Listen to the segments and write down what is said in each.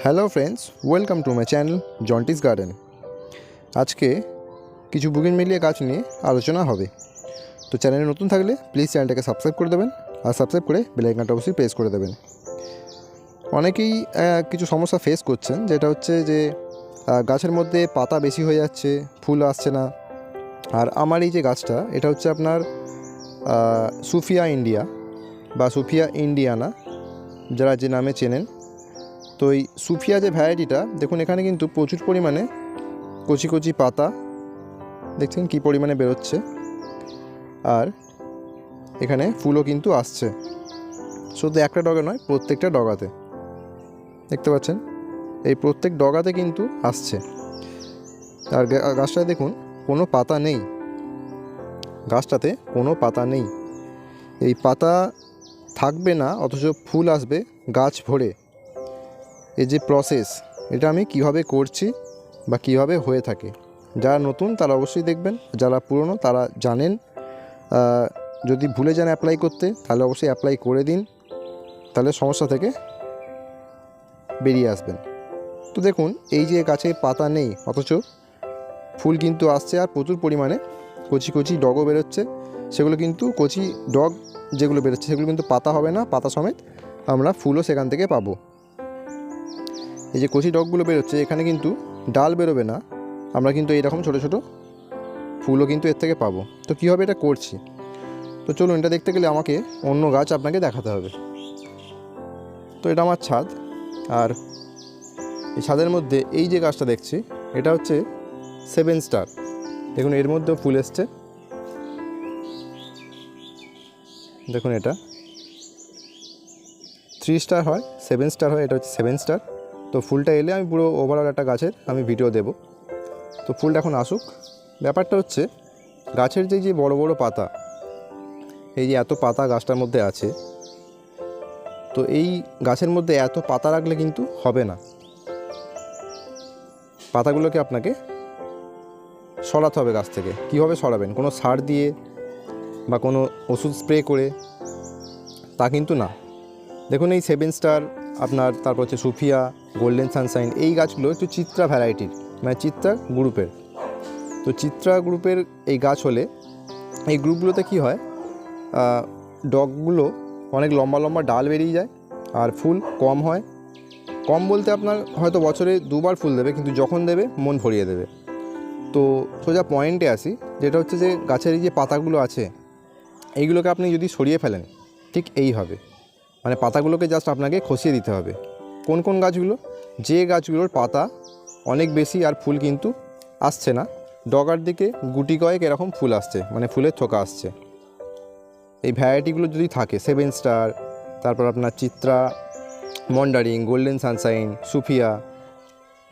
Hello friends welcome to my channel Jonty's garden আজকে কিছু বুগিন মিলিয়ে গাছ নিয়ে আলোচনা হবে। তো চ্যানেলে নতুন থাকলে প্লিজ চ্যানেলটাকে সাবস্ক্রাইব করে দেবেন আর সাবস্ক্রাইব করে বেলাইকানটা অবশ্যই প্রেস করে দেবেন। অনেকেই কিছু সমস্যা ফেস করছেন, যেটা হচ্ছে যে গাছের মধ্যে পাতা বেশি হয়ে যাচ্ছে, ফুল আসছে না। আর আমার এই যে গাছটা, এটা হচ্ছে আপনার সুফিয়া ইন্ডিয়া বা সুফিয়া ইন্ডিয়ানা, যারা যে নামে চেনেন তো এই সুফিয়া যে ভ্যারাইটিটা দেখুন এখানে কিন্তু প্রচুর পরিমাণে কচি কচি পাতা। দেখছেন কী পরিমাণে বেরোচ্ছে। আর এখানে ফুলও কিন্তু আসছে। শুধু একটা ডগা নয়, প্রত্যেকটা ডগাতে। দেখতে পাচ্ছেন? এই প্রত্যেক ডগাতে কিন্তু আসছে। আর গা- গাছটায় দেখুন, কোনো পাতা নেই। গাছটাতে কোনো পাতা নেই। এই পাতা থাকবে না, অথচ ফুল আসবে গাছ ভরে। এই যে প্রসেস এটা আমি কীভাবে করছি বা কীভাবে হয়ে থাকে? যারা নতুন, তারা অবশ্যই দেখবেন। যারা পুরনো, তারা জানেন। যদি ভুলে যান অ্যাপ্লাই করতে, তাহলে অবশ্যই অ্যাপ্লাই করে দিন। তাহলে সমস্যা থেকে বেরিয়ে আসবেন। তো দেখুন, এই যে গাছে পাতা নেই, অথচ ফুল কিন্তু আসছে আর প্রচুর পরিমাণে কচি কচি ডগও বেরোচ্ছে। সেগুলো কিন্তু কচি ডগ যেগুলো বেরোচ্ছে, সেগুলো কিন্তু পাতা হবে না, পাতা সমেত আমরা ফুলও সেখান থেকে পাবো। এই যে কচি ডগগুলো বেরোচ্ছে, এখানে কিন্তু ডাল বেরোবে না। আমরা কিন্তু এইরকম ছোটো ছোটো ফুলও কিন্তু এর থেকে পাবো। তো কীভাবে এটা করছি? তো চলুন, এটা দেখতে গেলে আমাকে অন্য গাছ আপনাকে দেখাতে হবে। তো এটা আমার ছাদ, আর এই ছাদের মধ্যে এই যে গাছটা দেখছি, এটা হচ্ছে সেভেন স্টার। দেখুন, এর মধ্যেও ফুল এসছে। দেখুন এটা। থ্রি স্টার হয়, সেভেন স্টার হয়, এটা হচ্ছে সেভেন স্টার। তো ফুলটা এলে আমি পুরো ওভারঅল একটা গাছের আমি ভিডিও দেব। তো ফুলটা এখন আসুক। ব্যাপারটা হচ্ছে, গাছের যে যে বড় বড় পাতা, এই যে এত পাতা গাছটার মধ্যে আছে, তো এই গাছের মধ্যে এত পাতা রাখলে কিন্তু হবে না। পাতাগুলোকে আপনাকে সরাতে হবে গাছ থেকে। কীভাবে সরাবেন? কোনো সার দিয়ে বা কোনো ওষুধ স্প্রে করে? তা কিন্তু না। দেখুন এই সেভেন স্টার আপনার, তারপর হচ্ছে সুফিয়া গোল্ডেন সানশাইন এই গাছগুলো একটু চিত্রা ভ্যারাইটির মানে চিত্রা গ্রুপের। তো চিত্রা গ্রুপের এই গাছ হলে এই গ্রুপগুলোতে কি হয় ডগগুলো অনেক লম্বা লম্বা ডাল বেরিয়ে যায় আর ফুল কম হয়। কম বলতে আপনার হয়তো বছরে দুবার ফুল দেবে, কিন্তু যখন দেবে মন ভরিয়ে দেবে। তো সোজা পয়েন্টে আসি, যেটা হচ্ছে যে গাছের এই যে পাতাগুলো আছে, এইগুলোকে আপনি যদি সরিয়ে ফেলেন, ঠিক এইভাবে মানে পাতাগুলোকে জাস্ট আপনাকে খসিয়ে দিতে হবে। কোন কোন গাছগুলো? যে গাছগুলোর পাতা অনেক বেশি আর ফুল কিন্তু আসছে না। ডগার দিকে গুটি কয়েক এরকম ফুল আসছে মানে ফুলের থোকা আসছে। এই ভ্যারাইটিগুলো যদি থাকে সেভেন স্টার তারপর আপনার Chitra, মন্ডারিং golden sunshine Sufia,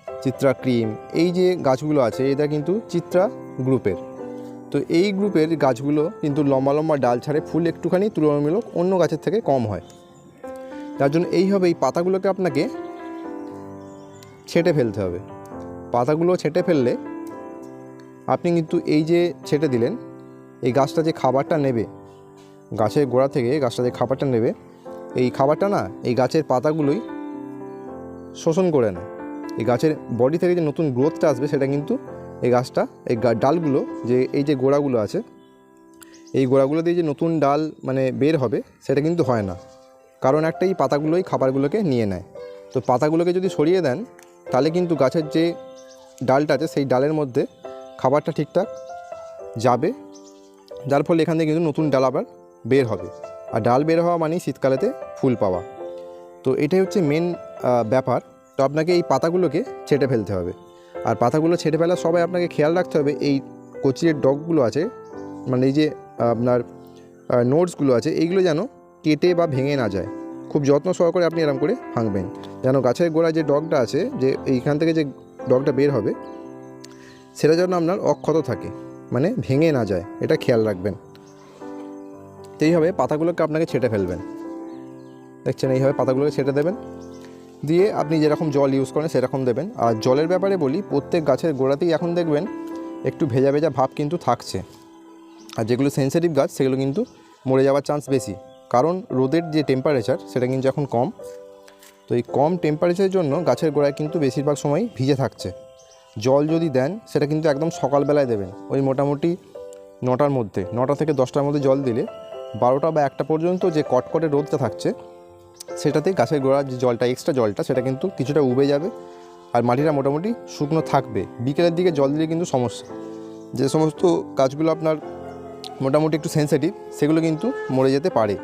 Chitra cream, এই যে গাছগুলো আছে, এটা কিন্তু চিত্রা গ্রুপের তো এই গ্রুপের গাছগুলো কিন্তু লম্বা লম্বা ডাল ছাড়ে ফুল একটুখানি তুলনামূলক অন্য গাছের থেকে কম হয়। তার জন্য এইভাবে এই পাতাগুলোকে আপনাকে ছেটে ফেলতে হবে। পাতাগুলো ছেটে ফেললে আপনি কিন্তু এই যে ছেটে দিলেন, এই গাছটা যে খাবারটা নেবে, গাছের গোড়া থেকে গাছটা যে খাবারটা নেবে, এই খাবারটা না, এই গাছের পাতাগুলোই শোষণ করে নেয়। এই গাছের বডি থেকে যে নতুন গ্রোথটা আসবে, সেটা কিন্তু এই গাছটা, এই ডালগুলো, যে এই যে গোড়াগুলো আছে, এই গোড়াগুলো দিয়ে যে নতুন ডাল মানে বের হবে, সেটা কিন্তু হয় না। কারণ একটা এই পাতাগুলোই খাবারগুলোকে নিয়ে নেয়। তো পাতাগুলোকে যদি সরিয়ে দেন, তাহলে কিন্তু গাছের যে ডালটা আছে, সেই ডালের মধ্যে খাবারটা ঠিকঠাক যাবে। যার ফলে এখান থেকে কিন্তু নতুন ডাল আবার বের হবে। আর ডাল বের হওয়া মানেই শীতকালেতে ফুল পাওয়া। তো এটাই হচ্ছে মেন ব্যাপার। তো আপনাকে এই পাতাগুলোকে ছেটে ফেলতে হবে। আর পাতাগুলো ছেটে ফেলার সবাই আপনাকে খেয়াল রাখতে হবে, এই কচিরের ডগগুলো আছে মানে এই যে আপনার নোটসগুলো আছে, এইগুলো যেন কেটে বা ভেঙে না যায়। খুব যত্ন সহকারে আপনি এরম করে ভাঙবেন। যেন গাছের গোড়ায় যে ডগটা আছে, যে এইখান থেকে যে ডগটা বের হবে, সেটা যেন আপনার অক্ষত থাকে মানে ভেঙে না যায়। এটা খেয়াল রাখবেন। এইভাবে পাতাগুলোকে আপনাকে ছেটে ফেলবেন। দেখছেন? এইভাবে পাতাগুলোকে ছেটে দেবেন। দিয়ে আপনি যেরকম জল ইউজ করেন, সেরকম দেবেন। আর জলের ব্যাপারে বলি, প্রত্যেক গাছের গোড়াতেই এখন দেখবেন, একটু ভেজা ভেজা ভাব কিন্তু থাকছে। আর যেগুলো সেন্সিটিভ গাছ, সেগুলো কিন্তু মরে যাওয়ার চান্স বেশি। কারণ রোদের যে টেম্পারেচার সেটা কিন্তু এখন কম। তো এই কম টেম্পারেচারের জন্য গাছের গোড়ায় কিন্তু বেশিরভাগ সময় ভিজে থাকছে। জল যদি দেন, সেটা কিন্তু একদম সকালবেলায় দেবেন। ওই মোটামুটি নটার মধ্যে, নটা থেকে দশটার মধ্যে জল দিলে বারোটা বা একটা পর্যন্ত যে কটকটে রোদটা থাকছে, সেটাতে গাছের গোড়ার যে জলটা এক্সট্রা জলটা, সেটা কিন্তু কিছুটা উবে যাবে। আর মাটিটা মোটামুটি শুকনো থাকবে। বিকেলের দিকে জল দিলে কিন্তু সমস্যা। যে সমস্ত গাছগুলো আপনার মোটামুটি একটু সেন্সিটিভ সেগুলো কিন্তু মরে যেতে পারে।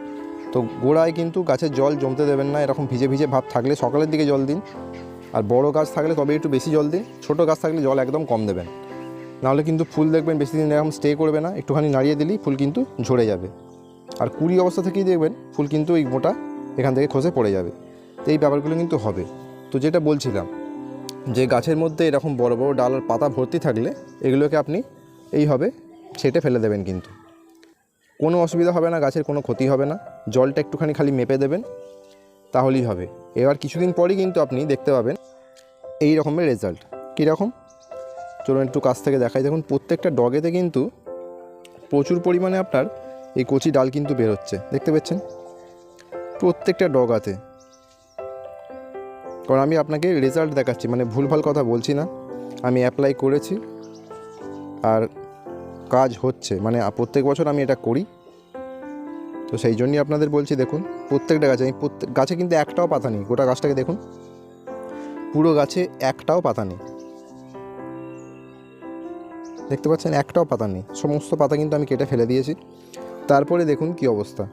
তো গোড়ায় কিন্তু গাছের জল জমতে দেবেন না, এরকম ভিজে ভিজে ভাব থাকলে সকালের দিকে জল দিন। আর বড় গাছ থাকলে তবে একটু বেশি জল দিন, ছোটো গাছ থাকলে জল একদম কম দেবেন। নাহলে কিন্তু ফুল দেখবেন বেশি দিন এরকম স্টে করবে না, একটুখানি নাড়িয়ে দিলেই ফুল কিন্তু ঝরে যাবে। আর কুড়ি অবস্থা থেকেই দেখবেন ফুল কিন্তু এই মোটা এখান থেকে খসে পড়ে যাবে। তো এই ব্যাপারগুলো কিন্তু হবে। তো যেটা বলছিলাম, যে গাছের মধ্যে এরকম বড় বড় ডাল আর পাতা ভর্তি থাকলে এগুলোকে আপনি এইভাবে ছেটে ফেলে দেবেন কিন্তু। কোনো অসুবিধা হবে না, গাছের কোনো ক্ষতি হবে না। জলটা একটুখানি খালি মেপে দেবেন, তাহলেই হবে। এবার কিছুদিন পরই কিন্তু আপনি দেখতে পাবেন এই রকমের রেজাল্ট কীরকম? চলুন একটু কাছ থেকে দেখাই। দেখুন, প্রত্যেকটা ডগেতে কিন্তু প্রচুর পরিমাণে আপনার এই কচি ডাল কিন্তু বেরোচ্ছে। দেখতে পাচ্ছেন? প্রত্যেকটা ডগাতে। কারণ আমি আপনাকে রেজাল্ট দেখাচ্ছি মানে ভুলভাল কথা বলছি না। আমি অ্যাপ্লাই করেছি। আর কাজ হচ্ছে মানে প্রত্যেক বছর আমি এটা করি। তো সেই জন্যই আপনাদের বলছি, দেখুন, প্রত্যেকটা গাছে, আমি প্রত্যেক গাছে কিন্তু একটাও পাতা নেই, গোটা গাছটাকে দেখুন। পুরো গাছে একটাও পাতা নেই। দেখতে পাচ্ছেন, একটাও পাতা নেই। সমস্ত পাতা কিন্তু আমি কেটে ফেলে দিয়েছি। তারপরে দেখুন কি অবস্থা।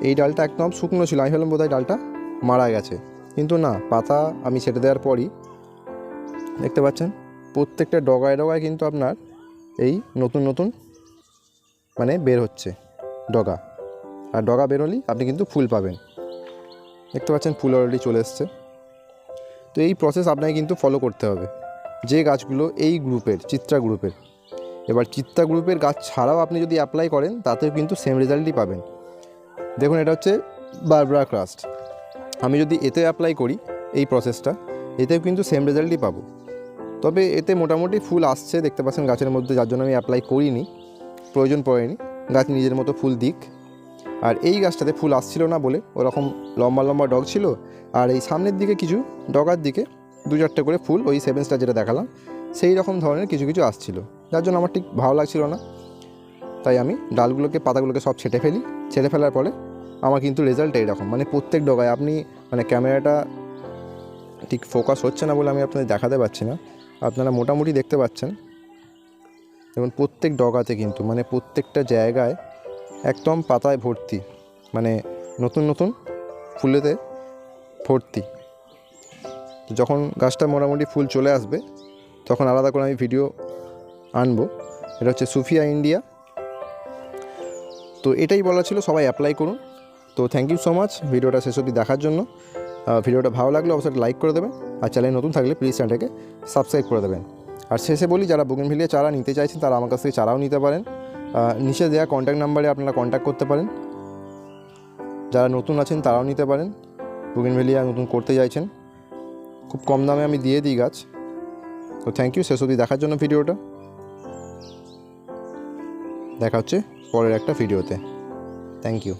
এই ডালটা একদম শুকনো ছিল, আমি ভাবলাম বোধহয় ডালটা মারা গেছে। কিন্তু না, পাতা আমি ছেটে দেওয়ার পরই, দেখতে পাচ্ছেন, প্রত্যেকটা ডগায় ডগায় কিন্তু আপনার এই নতুন নতুন মানে বের হচ্ছে ডগা। আর ডগা বেরোলেই আপনি কিন্তু ফুল পাবেন। দেখতে পাচ্ছেন ফুল অলরেডি চলে এসছে। তো এই প্রসেস আপনাকে কিন্তু ফলো করতে হবে। যে গাছগুলো এই গ্রুপের, চিত্রা গ্রুপের। এবার চিত্রা গ্রুপের গাছ ছাড়াও আপনি যদি অ্যাপ্লাই করেন, তাতেও কিন্তু সেম রেজাল্টই পাবেন। দেখুন, এটা হচ্ছে বারবরা ক্রাস্ট আমি যদি এতে অ্যাপ্লাই করি, এই প্রসেসটা এতেও কিন্তু সেম রেজাল্টই পাবো। তবে এতে মোটামুটি ফুল আসছে, দেখতে পাচ্ছেন গাছের মধ্যে, যার জন্য আমি অ্যাপ্লাই করিনি। প্রয়োজন পড়েনি। গাছ নিজের মতো ফুল দিক। আর এই গাছটাতে ফুল আসছিল না বলে ওরকম লম্বা লম্বা ডগ ছিল। আর এই সামনের দিকে কিছু ডগার দিকে দু চারটে করে ফুল, ওই সেভেন স্টার যেটা দেখালাম, সেই রকম ধরনের কিছু কিছু আসছিল। যার জন্য আমার ঠিক ভালো লাগছিল না। তাই আমি ডালগুলোকে, পাতাগুলোকে সব ছেটে ফেলি। ছেটে ফেলার পরে আমার কিন্তু রেজাল্ট এইরকম। মানে প্রত্যেক ডগায় আপনি মানে ক্যামেরাটা ঠিক ফোকাস হচ্ছে না বলে আমি আপনাদের দেখাতে পারছি না। আপনারা মোটামুটি দেখতে পাচ্ছেন। এবং প্রত্যেক ডগাতে কিন্তু মানে প্রত্যেকটা জায়গায় একদম পাতায় ভর্তি মানে নতুন নতুন ফুলেতে ভর্তি। যখন গাছটা মোটামুটি ফুল চলে আসবে, তখন আলাদা করে আমি ভিডিও আনব। এটা হচ্ছে সুফিয়া ইন্ডিয়া। তো এটাই বলা ছিল, সবাই অ্যাপ্লাই করুন। তো থ্যাংক ইউ সো মাচ ভিডিওটা শেষ অবধি দেখার জন্য। ভিডিওটা ভালো লাগলে অবশ্যই লাইক করে দেবেন। আর চ্যানেল নতুন থাকলে প্লিজ চ্যানেলটাকে সাবস্ক্রাইব করে দেবেন। আর শেষে বলি, যারা বুগেনভিলিয়া চারা নিতে চাইছেন, তারা আমার কাছ থেকে চারাও নিতে পারেন। নিচে দেওয়া কন্ট্যাক্ট নাম্বারে আপনারা কন্ট্যাক্ট করতে পারেন। যারা নতুন আছেন, তারাও নিতে পারেন। বুগেনভিলিয়া নতুন করতে চাইছেন, খুব কম দামে আমি দিয়ে দিই গাছ। তো থ্যাংক ইউ শেষ অবধি দেখার জন্য ভিডিওটা। দেখা হচ্ছে পরের একটা ভিডিওতে। Thank you